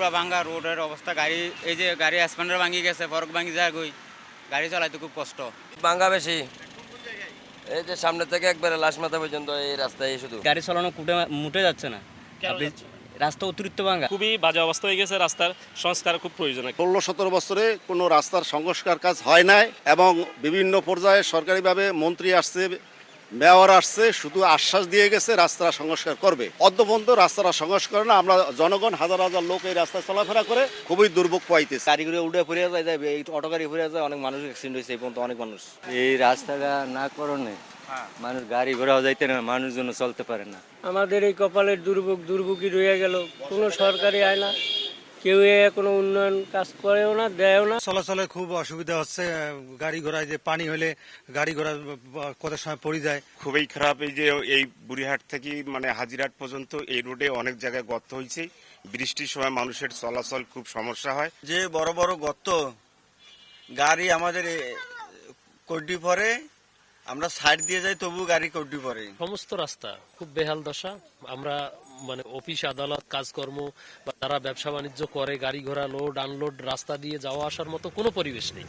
পুরা ভাঙ্গা রোডের অবস্থা গাড়ি এই যে গাড়ি স্প্যান্ডার ভাঙি গেছে ফরক ভাঙি যায় গই গাড়ি চালাইতে খুব কষ্ট। বাঙ্গা বেশি। এই যে সামনে থেকে একবারে লাশ মাথা পর্যন্ত এই রাস্তায় শুধু। গাড়ি চালানো কুটে মুটে যাচ্ছে না। রাস্তা অতিরিক্ত ভাঙা খুবই বাজে অবস্থা হয়ে গেছে রাস্তার সংস্কার খুব প্রয়োজন। ষোলো সতেরো বছরে কোনো রাস্তার সংস্কার কাজ হয় নাই এবং বিভিন্ন পর্যায়ে সরকারিভাবে মন্ত্রী আসছে মেয়র আসছে শুধু আশ্বাস দিয়ে গেছে রাস্তা সংস্কার করবে। অদ্যপন্ত রাস্তাটা সংস্কার না আমরা জনগণ হাজার হাজার লোক এই রাস্তায় চলাফেরা করে খুবই দুর্ভোগ পাইতেছে। গাড়ি করে উঠে ফুরিয়ে যায় যায় এই অটো গাড়ি ফুরিয়ে যায় অনেক মানুষ অ্যাক্সিডেন্ট হয়েছে এই পর্যন্ত অনেক মানুষ। এই রাস্তাটা না করণে মানুষ গাড়ি ঘোড়াও যাইতে না মানুষজন চলতে পারে না। আমাদের এই কপালের দুর্ভোগ দুর্ভোগই রয়ে গেল কোনো সরকারি আয় না। কেউ কোনো উন্নয়ন কাজ করেও না দেয়ও না। চলাচলে খুব অসুবিধা হচ্ছে গাড়ি ঘোড়ায় যে পানি হলে গাড়ি ঘোড়া কত সময় পড়ে যায়। খুবই খারাপ এই যে এই বুড়িহাট থেকে মানে হাজিরহাট পর্যন্ত এই রোডে অনেক জায়গায় গর্ত হয়েছে। বৃষ্টির সময় মানুষের চলাচল খুব সমস্যা হয়। যে বড় বড় গর্ত গাড়ি আমাদের কড্ডি পরে আমরা সাইড দিয়ে যাই তবু গাড়ি কড্ডি পরে। সমস্ত রাস্তা খুব বেহাল দশা। আমরা মানে অফিস, আদালত, কাজকর্ম বা তারা ব্যবসা বাণিজ্য করে, গাড়ি ঘোড়া লোড আনলোড রাস্তা দিয়ে যাওয়া আসার মতো কোনো পরিবেশ নেই।